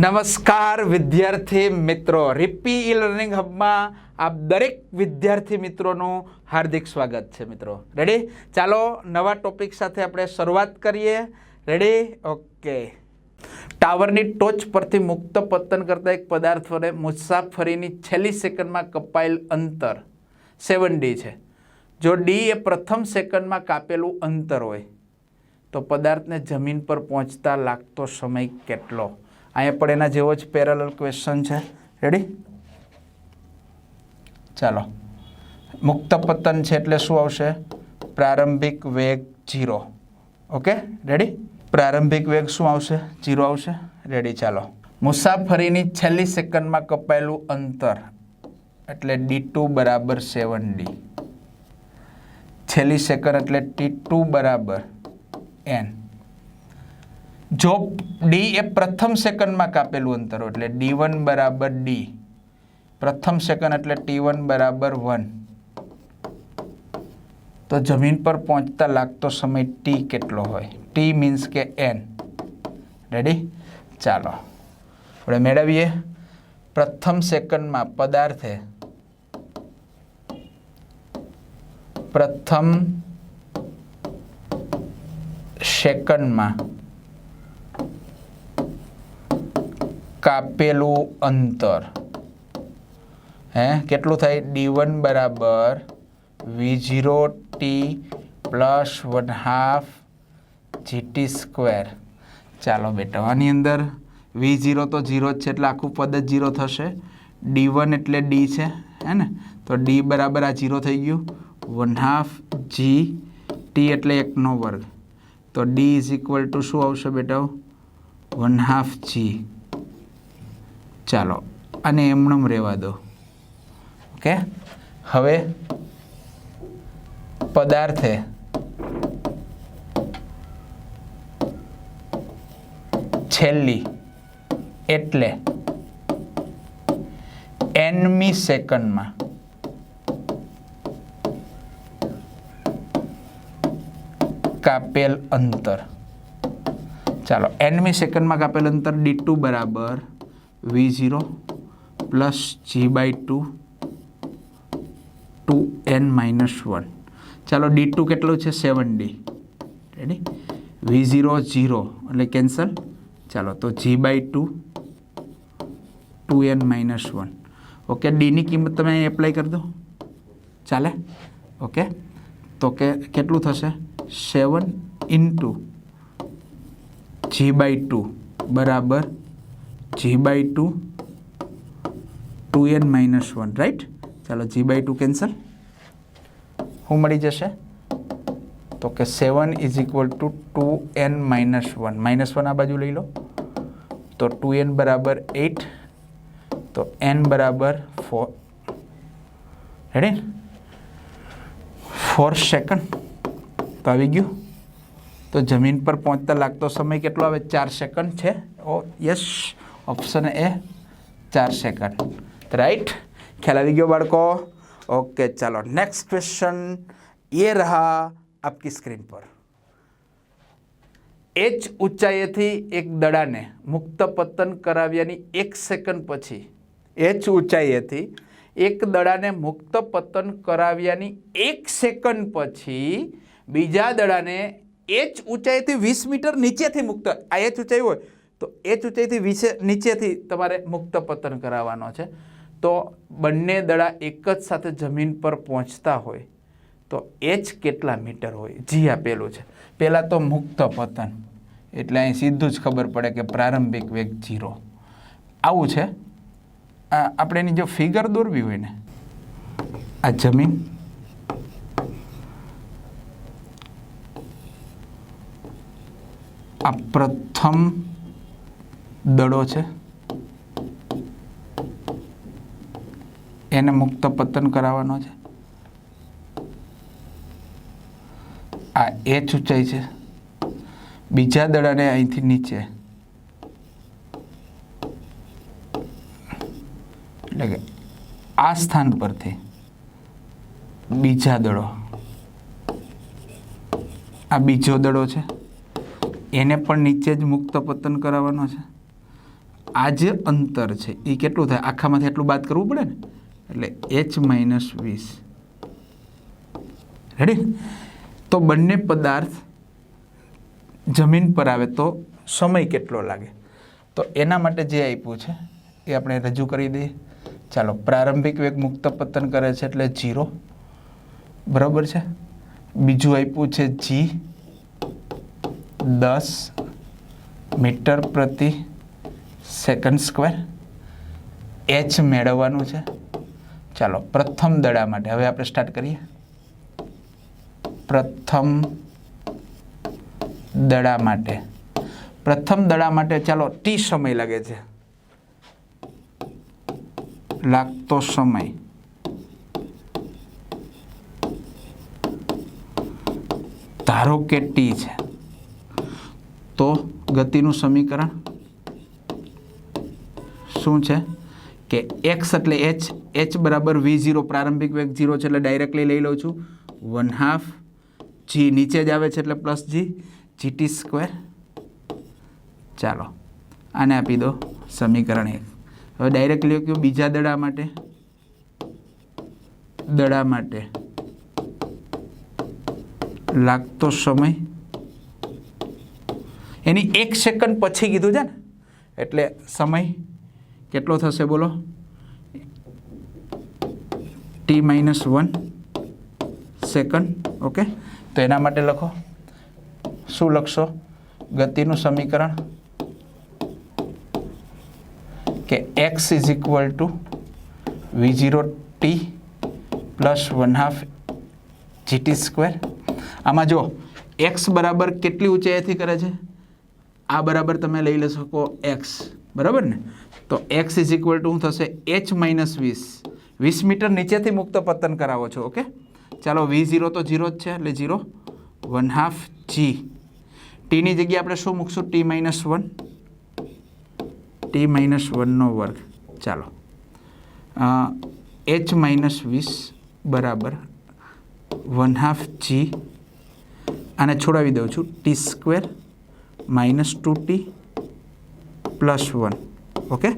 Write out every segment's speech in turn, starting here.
નમસ્કાર વિદ્યાર્થી મિત્રો. રિપી ઈ લર્નિંગ હબમાં આપ દરેક વિદ્યાર્થી મિત્રોનું હાર્દિક સ્વાગત છે મિત્રો. રેડી ચાલો નવા ટોપિક સાથે આપણે શરૂઆત કરીએ. રેડી ઓકે ટાવરની ટોચ પરથી મુક્ત પતન કરતા એક પદાર્થ વડે મુસાફરીની છેલ્લી સેકન્ડમાં કપાયેલ અંતર. સેવન ડી છે. જો ડી એ પ્રથમ સેકન્ડમાં કાપેલું અંતર હોય, તો પદાર્થને જમીન પર પહોંચતા લાગતો સમય કેટલો? અહીંયા પણ એના જેવો જ પેરેલલ ક્વેશ્ચન છે. રેડી ચાલો. મુક્ત પતન છે એટલે શું આવશે? પ્રારંભિક વેગ જીરો ઓકે રેડી પ્રારંભિક વેગ શું આવશે? જીરો આવશે. રેડી ચાલો. મુસાફરીની છેલ્લી સેકન્ડમાં કપાયેલું અંતર એટલે ડી ટુ બરાબર સેવન ડી છેલ્લી સેકન્ડ એટલે ટી ટુ બરાબર એન જો ડી એ પ્રથમ સેકન્ડમાં કાપેલું અંતર એટલે ડી વન બરાબર ડી પ્રથમ સેકન્ડ એટલે ટી વન બરાબર વન તો જમીન પર પહોંચતા લાગતો સમય ટી કેટલો હોય? ટી મીન્સ કે એન રેડી ચાલો. આપણે મેળવીએ. પ્રથમ સેકન્ડમાં પદાર્થે પ્રથમ સેકન્ડમાં કાપેલું અંતર. હે? કેટલું થાય? ડી વન બરાબર V zero T plus one half g t square. ચાલો બેટા, આની અંદર વી ઝીરો તો ઝીરો જ છે એટલે આખું પદ જ ઝીરો થશે. ડી વન એટલે ડી છે, હે ને? તો ડી બરાબર આ ઝીરો થઈ ગયું. વન હાફ જી ટી એટલે એકનો વર્ગ. તો ડી ઇઝ ઇક્વલ ટુ શું આવશે બેટા? One half G. ચાલો અને એમણમ રહેવા દો. ઓકે? હવે પદાર્થે છેલ્લી એટલે એનમી સેકન્ડમાં કાપેલ અંતર. ચાલો એનમી સેકન્ડમાં કાપેલ અંતર ડી ટુ બરાબર V zero plus G by two two N minus one ચાલો ડી ટુ કેટલું છે? Seven D ready V zero zero એટલે કેન્સલ ચાલો, તો G by two two N minus one okay ડીની કિંમત તમે એપ્લાય કરી દો. ચાલે? ઓકે તો કે કેટલું થશે? Seven into G by two બરાબર. G by two two N minus one right ચાલો જી બાય ટુ કેન્સલ શું મળી જશે? તો કે seven is equal to two N minus one minus one આ બાજુ લઈ લો. તો ટુ એન બરાબર એટ તો એન બરાબર ફોર રેડી ફોર સેકન્ડ તો આવી ગયું. તો જમીન પર પહોંચતા લાગતો સમય કેટલો આવે? ચાર સેકન્ડ છે. ઓ યસ ઓપ્શન એ ચાર સેકન્ડ રાઈટ ખ્યાલ આવી ગયો બાળકો. ઓકે ચાલો. નેક્સ્ટ ક્વેશ્ચન એ રહા આપકી સ્ક્રીન પર. એચ ઊંચાઈએથી એક દડાને મુક્ત પતન કરાવ્યાની એક સેકન્ડ પછી. એચ ઊંચાઈએથી એક દડાને મુક્ત પતન કરાવ્યાની એક સેકન્ડ પછી બીજા દડાને એચ ઊંચાઈથી વીસ મીટર નીચેથી મુક્ત. આ એચ ઊંચાઈ હોય. તો એચ ઊંચાઈથી વિશે નીચેથી તમારે મુક્ત પતન કરાવવાનો છે. તો બંને દડા એક જ સાથે જમીન પર પહોંચતા હોય તો એચ કેટલા મીટર હોય? જી આપેલું છે. પહેલાં તો મુક્ત પતન. એટલે અહીં સીધું જ ખબર પડે કે પ્રારંભિક વેગ જીરો આવું છે. આ આપણે એની જો ફિગર દોરવી હોય ને, આ જમીન. આ પ્રથમ દડો છે. એને મુક્ત પતન કરાવવાનો છે. આ એચ ઊંચાઈ છે. બીજા દડાને અહીંથી નીચે. એટલે કે આ સ્થાન પરથી બીજા દડો. આ બીજો દડો છે. એને પણ નીચે જ મુક્ત પતન કરાવવાનો છે. આ જે અંતર છે. એ કેટલું થાય? આખામાંથી એટલું બાદ કરવું પડે ને? એટલે એચ માઇનસ વીસ. રેડી તો બંને પદાર્થ જમીન પર આવે તો સમય કેટલો લાગે? તો એના માટે જે આપ્યું છે, એ આપણે રજૂ કરી દઈએ. ચાલો, પ્રારંભિક વેગ મુક્ત પતન કરે છે એટલે જીરો બરાબર છે? બીજું આપ્યું છે જી દસ મીટર પ્રતિ સેકન્ડ સ્ક્વેર એચ મેળવવાનું છે. ચાલો, પ્રથમ દડા માટે હવે આપણે સ્ટાર્ટ કરીએ. પ્રથમ દડા માટે. પ્રથમ દડા માટે ચાલો ટી સમય લાગે છે. લાગતો સમય. ધારો કે ટી છે. તો ગતિનું સમીકરણ શું છે? કે એક્સ એટલે એચ એચ બરાબર વી ઝીરો પ્રારંભિક વેગ ઝીરો છે એટલે ડાયરેક્ટલી લઈ લઉં છું. વન હાફ જી નીચે જ આવે છે એટલે પ્લસ જી જીટી સ્ક્વેર ચાલો, આને આપી દો સમીકરણ એક. હવે ડાયરેક્ટ લખ્યું બીજા દડા માટે. દડા માટે. લાગતો સમય. એની એક સેકન્ડ પછી કીધું છે ને? એટલે સમય. કેટલો થશે બોલો? T minus one second okay તો એના માટે લખો. શું લખશો? ગતિનું સમીકરણ કે X is equal to V zero T plus one half g t square આમાં જો એક્સ બરાબર કેટલી ઊંચાઈથી કરે છે? આ બરાબર તમે લઈ શકો એક્સ બરાબર ને? તો એક્સ ઇઝ ઇક્વલ ટુ શું થશે? એચ માઇનસ વીસ. વીસ મીટર નીચેથી મુક્ત પતન કરાવો છો ઓકે ચાલો વી ઝીરો તો ઝીરો જ છે, એટલે ઝીરો. વન હાફ જી ટીની જગ્યાએ આપણે શું મૂકશું? T minus one T minus વનનો વર્ગ. ચાલો. એચ માઇનસ વીસ બરાબર વન હાફ જી આને છોડાવી દઉં છું. T square minus two T plus one. Okay?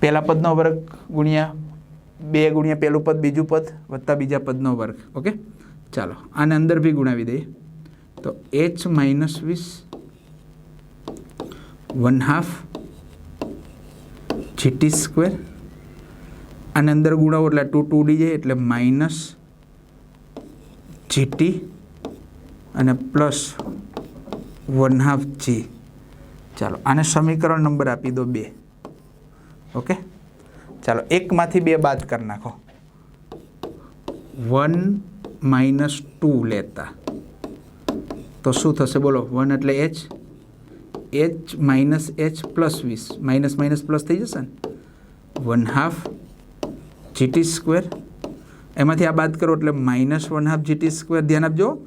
પહેલા પદનો વર્ગ ગુણ્યા બે ગુણ્યા પહેલું પદ, બીજું પદ વત્તા બીજા પદનો વર્ગ. ઓકે? ચાલો, આને અંદર બી ગુણાવી દઈએ. તો એચ માઇનસ વીસ વન હાફ જીટી સ્ક્વેર આને અંદર ગુણાવો એટલે ટુ ટુ ડી જાય એટલે માઇનસ જીટી અને પ્લસ વન હાફ જી ચાલો, આને સમીકરણ નંબર આપી દો બે. ઓકે? ચાલો, એકમાંથી બે બાદ કરી નાખો. વન માઇનસ ટુ લેતા. તો શું થશે? બોલો, વન એટલે H. H minus H plus વીસ. માઇનસ માઇનસ પ્લસ થઈ જશે ને? One half g t square. એમાંથી આ બાદ કરો એટલે minus one half g t square. ધ્યાન આપજો.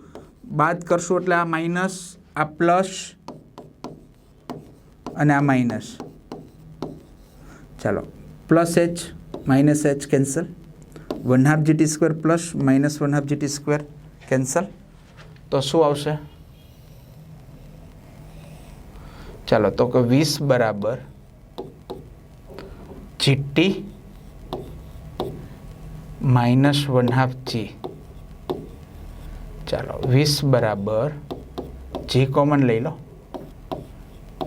બાદ કરશો એટલે આ માઇનસ, આ પ્લસ અને આ માઇનસ ચાલો plus H minus H cancel one half g t square plus minus one half g t square cancel તો શું આવશે? ચાલો, તો કે વીસ બરાબર g t minus one half G ચાલો, વીસ બરાબર જી કોમન લઈ લો.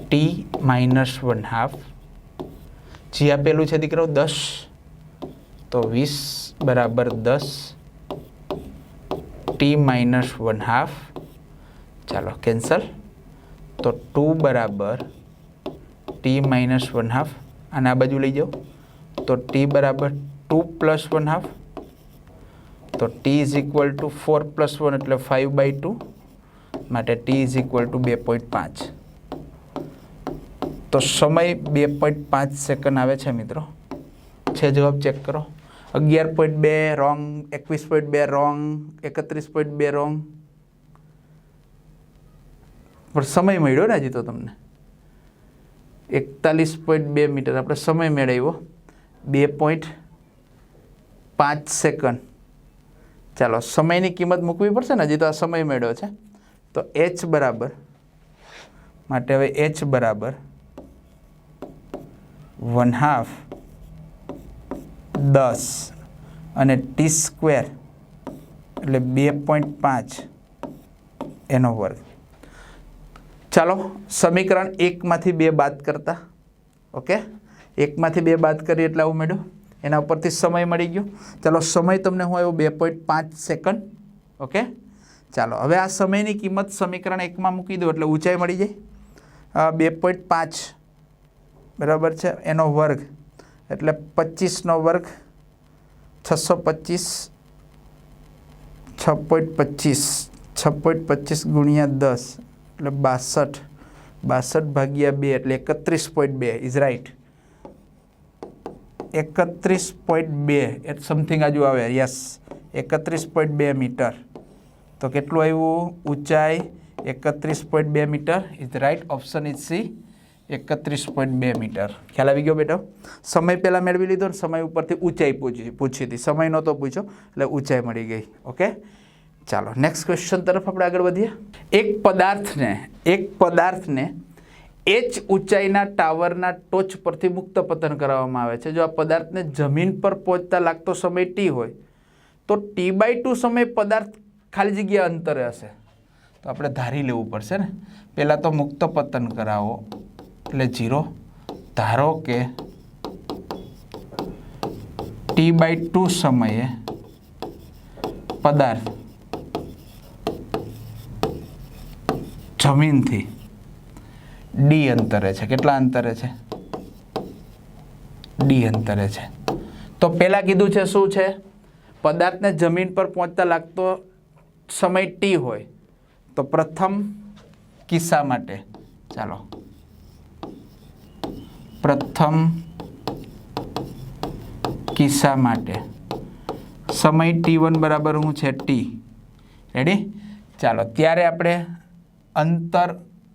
T minus one half G આપેલું છે દીકરો દસ. તો વીસ બરાબર દસ. ટી માઇનસ વન હાફ ચાલો કેન્સલ તો ટુ બરાબર ટી માઇનસ વન હાફ અને આ બાજુ લઈ જાઓ. તો ટી બરાબર ટુ પ્લસ વન હાફ તો T is equal to four plus one એટલે ફાઇવ બાય ટુ માટે ટી ઇઝ ઇક્વલ ટુ બે પોઈન્ટ પાંચ. તો સમય બે પોઈન્ટ પાંચ સેકન્ડ આવે છે મિત્રો. છે જવાબ ચેક કરો. અગિયાર પોઈન્ટ બે રોંગ એકવીસ પોઈન્ટ બે રોંગ એકત્રીસ પોઈન્ટ બે રોંગ પણ સમય મળ્યો ને હજી તો તમને. એકતાલીસ પોઈન્ટ બે મીટર આપણે સમય મેળવ્યો. બે પોઈન્ટ પાંચ સેકન્ડ ચાલો, સમયની કિંમત મૂકવી પડશે ને? હજી તો આ સમય મેળવ્યો છે. તો એચ બરાબર. માટે હવે એચ બરાબર. વન હાફ દસ અને ટી સ્ક્વેર એટલે બે પોઈન્ટ પાંચ એનો વર્ગ. ચાલો, સમીકરણ એકમાંથી બે બાદ કરતા. ઓકે? એકમાંથી બે બાદ કરી એટલે આવું મેળ્યું. એના ઉપરથી સમય મળી ગયો. ચાલો, સમય તમને હું આવ્યો બે પોઈન્ટ પાંચ સેકન્ડ. ઓકે? ચાલો, હવે આ સમયની કિંમત સમીકરણ એકમાં મૂકી દો એટલે ઊંચાઈ મળી જાય. બે પોઈન્ટ પાંચ. બરાબર છે? એનો વર્ગ. એટલે પચીસનો વર્ગ છસો પચીસ છ પોઈન્ટ પચીસ છ પોઈન્ટ પચીસ ગુણ્યા દસ, એટલે બાસઠ. બાસઠ ભાગ્યા બે, એટલે એકત્રીસ પોઈન્ટ બે ઇઝ રાઈટ. એકત્રીસ પોઈન્ટ બે એટ સમથિંગ આજુ આવે, યસ. એકત્રીસ પોઈન્ટ બે મીટર. તો કેટલું આવ્યું? ઊંચાઈ એકત્રીસ પોઈન્ટ બે metre. Is right option is C એકત્રીસ પોઈન્ટ બે મીટર. ખ્યાલ આવી ગયો બેટા? સમય પહેલાં મેળવી લીધો ને સમય ઉપરથી ઊંચાઈ પૂછી પૂછી હતી. સમય નહોતો પૂછ્યો, એટલે ઊંચાઈ મળી ગઈ. ઓકે? ચાલો નેક્સ્ટ ક્વેશ્ચન તરફ આપણે આગળ વધીએ. એક પદાર્થને એક પદાર્થને એચ ઊંચાઈના ટાવરના ટોચ પરથી મુક્ત પતન કરવામાં આવે છે. જો આ પદાર્થને જમીન પર પહોંચતા લાગતો સમય ટી હોય, તો ટી બાય ટુ સમય પદાર્થ ખાલી જગ્યા અંતરે હશે. તો આપણે ધારી લેવું પડશે ને. પહેલાં તો મુક્ત પતન કરાવો. એટલે જીરો. ધારો કે ટી બાય ટુ સમયે પદાર્થ જમીનથી ડી અંતરે છે. કેટલા અંતરે છે? ડી અંતરે છે. તો પહેલાં કીધું છે શું છે? પદાર્થને જમીન પર પહોંચતા લાગતો સમય ટી હોય. તો પ્રથમ કિસ્સા માટે ચાલો. પ્રથમ કિસ્સા માટે. સમય ટી વન બરાબર શું છે? ટી રેડી ચાલો, ત્યારે આપણે અંતર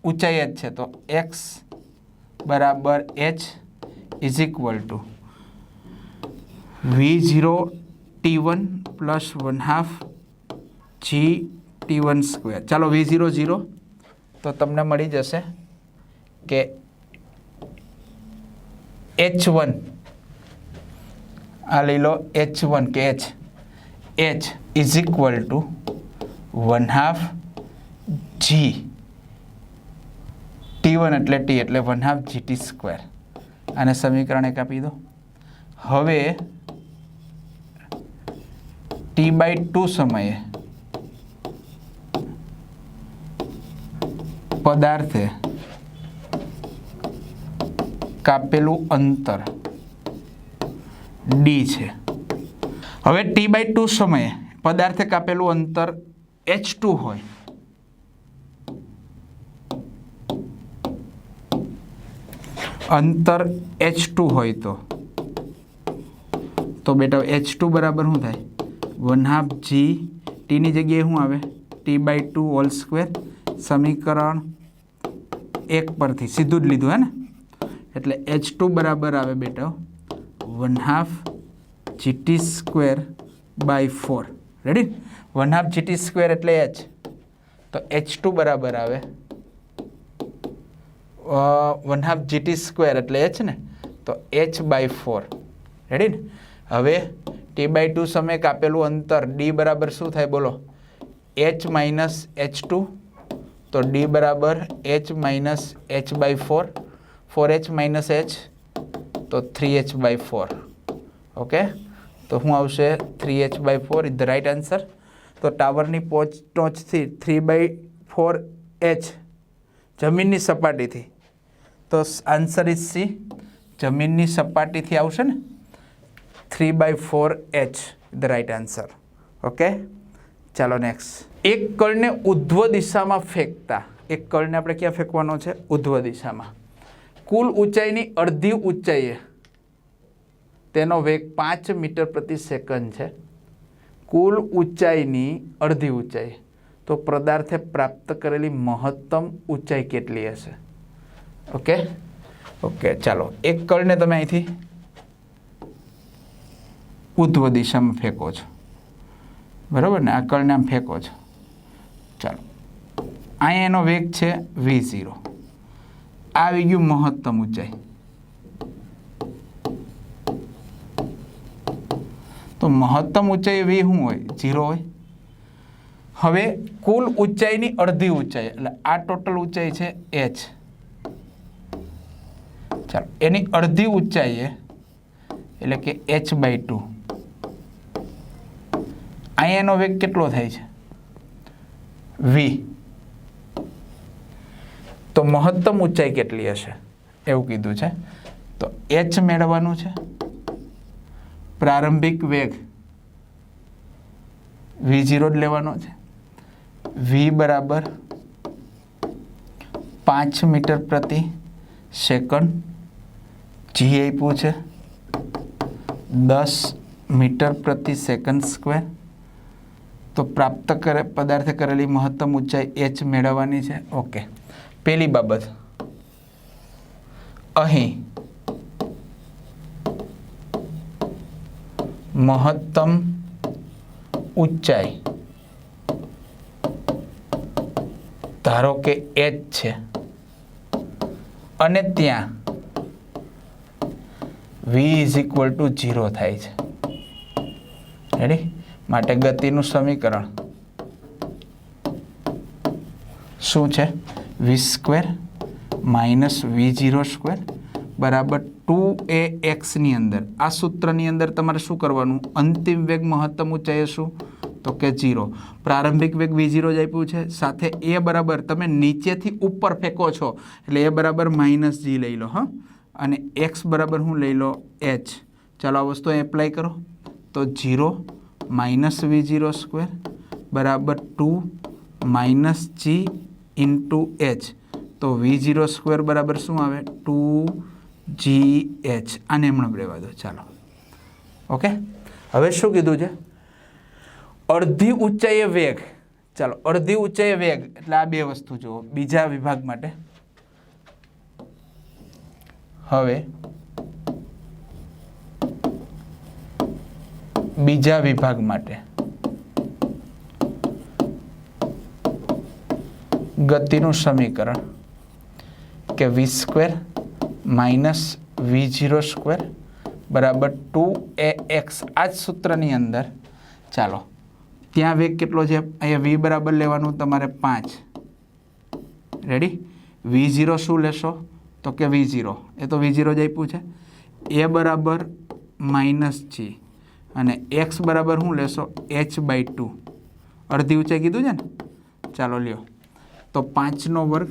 ઊંચાઈ જ છે. તો એક્સ બરાબર H is equal to V zero T one plus one half G T one square ચાલો વી ઝીરો ઝીરો તો તમને મળી જશે કે એચ વન આ લઈ લો એચ વન કે H H is equal to one half G T one એટલે ટી એટલે one half g t square અને સમીકરણ એક આપી દો. હવે ટી બાય ટુ સમયે પદાર્થે કાપેલું અંતર. ડી છે. હવે ટી બાય ટુ સમયે પદાર્થે કાપેલું અંતર એચ ટુ હોય. અંતર એચ ટુ હોય તો. તો બેટા એચ ટુ બરાબર શું થાય? વન હાફ જી ટીની જગ્યાએ શું આવે? T by two all square સમીકરણ એક પરથી સીધું જ લીધું, હે ને? એટલે એચ ટુ બરાબર આવે બેટા one half g t square by four ready one half g t square એટલે એચ તો એચ ટુ બરાબર આવે. One half g t square એટલે એચ ને? તો એચ બાય ફોર રેડી ને હવે ટી બાય ટુ સમય કાપેલું અંતર ડી બરાબર શું થાય બોલો? એચ માઇનસ એચ ટુ તો ડી બરાબર H minus H by four four H minus H તો three H by four okay તો શું આવશે? Three H by four is the right answer તો ટાવરની પોચ ટોચથી થ્રી બાય ફોર એચ જમીનની સપાટીથી. તો આન્સર ઇઝ સી જમીનની સપાટીથી આવશે ને? Three by four H the right answer okay ચાલો નેક્સ્ટ એક કળને ઉધ્વ દિશામાં ફેંકતા. એક કળને આપણે ક્યાં ફેંકવાનો છે? ઉધ્વ દિશામાં. કુલ ઊંચાઈની અડધી ઊંચાઈએ. તેનો વેગ પાંચ મીટર પ્રતિ સેકન્ડ છે. કુલ ઊંચાઈની અડધી ઊંચાઈ. તો પદાર્થે પ્રાપ્ત કરેલી મહત્તમ ઊંચાઈ કેટલી હશે? ઓકે? ઓકે, ચાલો. એક કળને તમે અહીંથી ઉત્વ દિશામાં ફેંકો છો. બરાબર ને? આ કળને આમ ફેંકો છો. ચાલો. અહીંયા એનો વેગ છે વી ઝીરો. આવી ગયું મહત્તમ ઊંચાઈ. તો મહત્તમ ઊંચાઈ વી શું હોય? ઝીરો હોય. હવે કુલ ઊંચાઈની અડધી ઊંચાઈ, એટલે આ ટોટલ ઊંચાઈ છે એચ ચાલો, એની અડધી ઊંચાઈ એટલે કે એચ બાય ટુ અહીંયાનો વેગ કેટલો થાય છે? વી તો મહત્તમ ઊંચાઈ કેટલી હશે? એવું કીધું છે. તો એચ મેળવવાનું છે. પ્રારંભિક વેગ વી જીરો જ લેવાનો છે. વી બરાબર પાંચ મીટર પ્રતિ સેકન્ડ. જી આપ્યું છે. દસ મીટર પ્રતિ સેકન્ડ સ્ક્વેર. તો પ્રાપ્ત કરે, પદાર્થે કરેલી મહત્તમ ઊંચાઈ એચ મેળવવાની છે. ઓકે. પહેલી બાબત. અહીં મહત્તમ ઊંચાઈ. ધારો કે એચ છે. અને ત્યાં V is equal to zero થાય છે. રેડી માટે ગતિનું સમીકરણ. શું છે? V square minus V zero square બરાબર ટુ એ એક્સની અંદર. આ સૂત્રની અંદર તમારે શું કરવાનું? અંતિમ વેગ મહત્તમ ઊંચાઈએ શું? તો કે જીરો પ્રારંભિક વેગ વી ઝીરો જ આપ્યું છે. સાથે એ બરાબર તમે નીચેથી ઉપર ફેંકો છો. એટલે એ બરાબર માઇનસ જી લઈ લો, હા? અને એક્સ બરાબર હું લઈ લો એચ ચાલો આ વસ્તુ એપ્લાય કરો. તો zero minus V zero square બરાબર two minus G into H તો વી ઝીરો સ્ક્વેર બરાબર શું આવે? ટુ જી એચ આને એમણે રહેવા દો. ચાલો. ઓકે? હવે શું કીધું છે? અડધી ઊંચાઈએ વેગ. ચાલો, અડધી ઊંચાઈએ વેગ. એટલે આ બે વસ્તુ જુઓ. બીજા વિભાગ માટે. હવે બીજા વિભાગ માટે. ગતિનું સમીકરણ કે v square minus v zero square બરાબર ટુ એ એક્સ આ જ સૂત્રની અંદર ચાલો, ત્યાં વેગ કેટલો છે? અહીંયા વી બરાબર લેવાનું તમારે પાંચ. રેડી વી ઝીરો શું લેશો? તો કે વી ઝીરો એ તો વી ઝીરો જ આપ્યું છે. એ બરાબર માઇનસ જી અને એક્સ બરાબર શું લેશો? એચ બાય ટુ અડધી ઊંચાઈ કીધું છે ને? ચાલો લ્યો. તો પાંચનો વર્ગ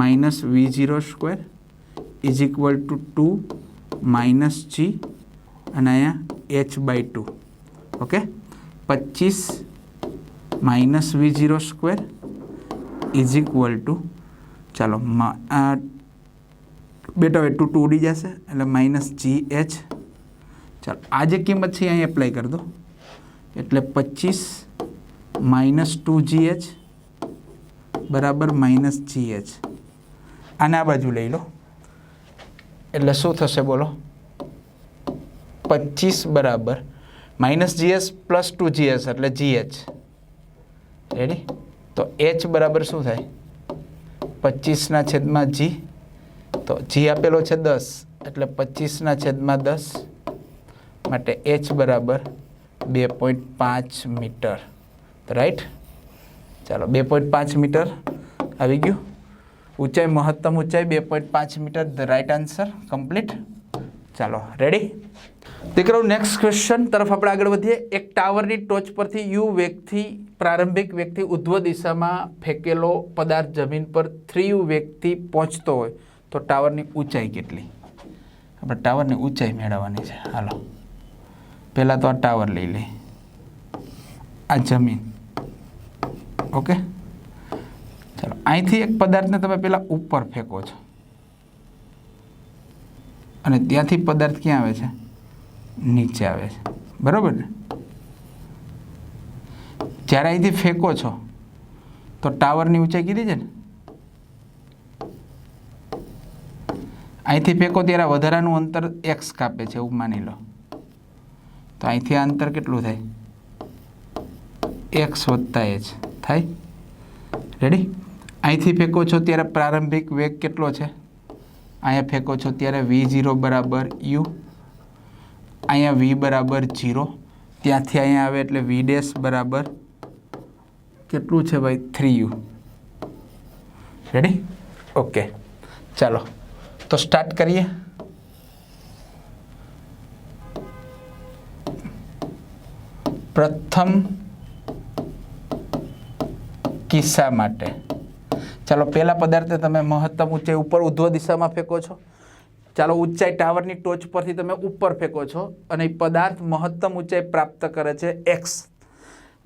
minus v zero square is equal to two minus g અને અહીંયા એચ બાય ટુ. ઓકે? પચીસ minus v zero square is equal to. ચાલો બેટા, હવે ટુ ટુ ઉડી જશે એટલે માઇનસ જી એચ. ચાલો, આ જે કિંમત છે અહીં એપ્લાય કરી દો. એટલે પચીસ માઇનસ ટુ જી એચ બરાબર માઇનસ જી એચ આને આ બાજુ લઈ લો. એટલે શું થશે બોલો? પચીસ બરાબર. Minus GS plus two GS એટલે જીએચ રેડી તો એચ બરાબર શું થાય? પચીસના છેદમાં જી તો જી આપેલો છે દસ. એટલે પચીસના છેદમાં દસ માટે એચ બરાબર બે પોઈન્ટ પાંચ મીટર. રાઈટ ચાલો, બે પોઈન્ટ પાંચ મીટર આવી ગયું. ઊંચાઈ, મહત્તમ ઊંચાઈ બે પોઈન્ટ પાંચ metre, the right answer complete. ચાલો રેડી દીકરો નેક્સ્ટ ક્વેશ્ચન તરફ આપણે આગળ વધીએ. એક ટાવરની ટોચ પરથી યુ વેગથી પ્રારંભિક વેગથી ઉધ્વ દિશામાં ફેંકેલો પદાર્થ જમીન પર થ્રી યુ વેગથી પહોંચતો હોય, તો ટાવરની ઊંચાઈ કેટલી? આપણે ટાવરની ઊંચાઈ મેળવવાની છે. હાલો, પહેલાં તો આ ટાવર લઈ લઈએ આ જમીન. ઓકે? ચાલો, અહીંથી એક પદાર્થને તમે પહેલાં ઉપર ફેંકો છો. અને ત્યાંથી પદાર્થ ક્યાં આવે છે? નીચે આવે છે. બરાબર ને? જ્યારે અહીંથી ફેંકો છો, તો ટાવરની ઊંચાઈ કીધી છે ને? અહીંથી ફેંકો ત્યારે વધારાનું અંતર એક્સ કાપે છે, એવું માની લો. તો અહીંથી અંતર કેટલું થાય? એક્સ વત્તા એચ થાય? રેડી અહીંથી ફેંકો છો ત્યારે પ્રારંભિક વેગ કેટલો છે? અહીંયા ફેંકો છો ત્યારે વી ઝીરો બરાબર યુ અહીંયા વી બરાબર જીરો ત્યાંથી અહીંયા આવે એટલે વી ડેશ બરાબર કેટલું છે ભાઈ? થ્રી યુ રેડી ઓકે ચાલો. તો સ્ટાર્ટ કરીએ. પ્રથમ કિસ્સા માટે. ચાલો, પહેલા પદાર્થને તમે મહત્તમ ઊંચાઈ ઉપર ઉધ્વ દિશામાં ફેંકો છો. ચાલો, ઊંચાઈ ટાવરની ટોચ પરથી તમે ઉપર ફેંકો છો અને એ પદાર્થ મહત્તમ ઊંચાઈ પ્રાપ્ત કરે છે એક્સ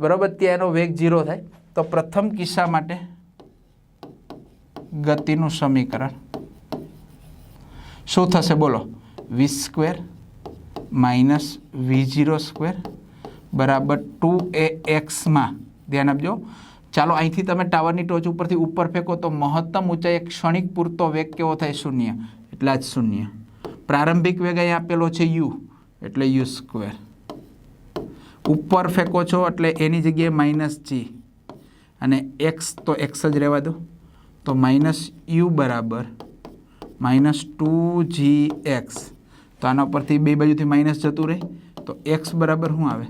બરાબર? ત્યાં એનો વેગ ઝીરો થાય. તો પ્રથમ કિસ્સા માટે ગતિનું સમીકરણ શું થશે? બોલો. V square minus v zero square બરાબર ટુ એ એક્સમાં ધ્યાન આપજો. ચાલો અહીંથી તમે ટાવરની ટોચ ઉપરથી ઉપર ફેંકો તો મહત્તમ ઊંચાઈ ક્ષણિક પૂરતો વેગ કેવો થાય? શૂન્ય. એટલા જ શૂન્ય. પ્રારંભિક વેગ અહીં આપેલો છે યુ, એટલે યુ સ્ક્વેર. ઉપર ફેંકો છો એટલે એની જગ્યાએ માઇનસ જી. અને એક્સ તો એક્સ જ રહેવા દો. તો માઇનસ યુ બરાબર માઇનસ ટુ જી એક્સ. તો આના પરથી બે બાજુથી માઇનસ જતું રહે. તો એક્સ બરાબર શું આવે?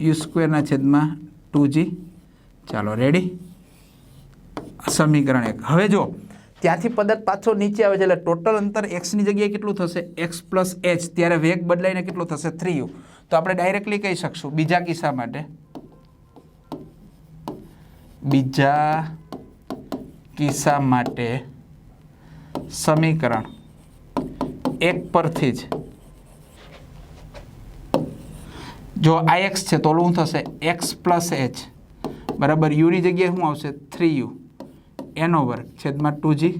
યુ સ્ક્વેરના છેદમાં ટુ જી. ચાલો રેડી સમીકરણ એક. હવે જો ત્યાંથી પદાર્થ પાછો નીચે આવે છે, એટલે ટોટલ અંતર એક્સની જગ્યાએ કેટલું થશે? એક્સ પ્લસ એચ ત્યારે વેગ બદલાઈને કેટલું થશે? થ્રી યુ તો આપણે ડાયરેક્ટલી કહી શકશું, બીજા કિસ્સા માટે. બીજા કિસ્સા માટે સમીકરણ એક પરથી જ. જો આ એક્સ છે, તો શું થશે? એક્સ પ્લસ એચ બરાબર યુની જગ્યાએ શું આવશે? થ્રી યુ એનો વર્ગ છેદમાં ટુ જી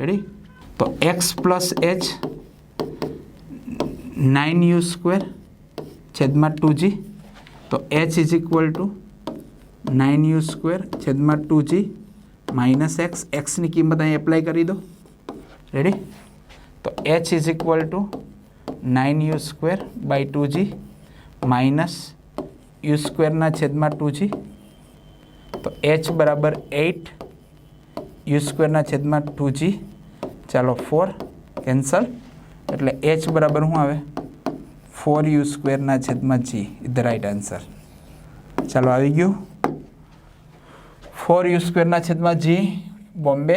રેડી તો x plus h nine u square છેદમાં ટુ જી તો h is equal to nine u square છેદમાં ટુ જી માઇનસ એક્સ એક્સની કિંમત અહીં એપ્લાય કરી દો. રેડી તો h is equal to nine u square by two g minus u સ્ક્વેરના છેદમાં ટુ જી તો એચ બરાબર એઇટ યુ સ્ક્વેરના છેદમાં ટુ જી ચાલો ફોર કેન્સલ એટલે એચ બરાબર શું આવે? ફોર યુ સ્ક્વેરના છેદમાં g is the right answer ચાલો આવી ગયું. ફોર યુ સ્ક્વેરના છેદમાં જી બોમ્બે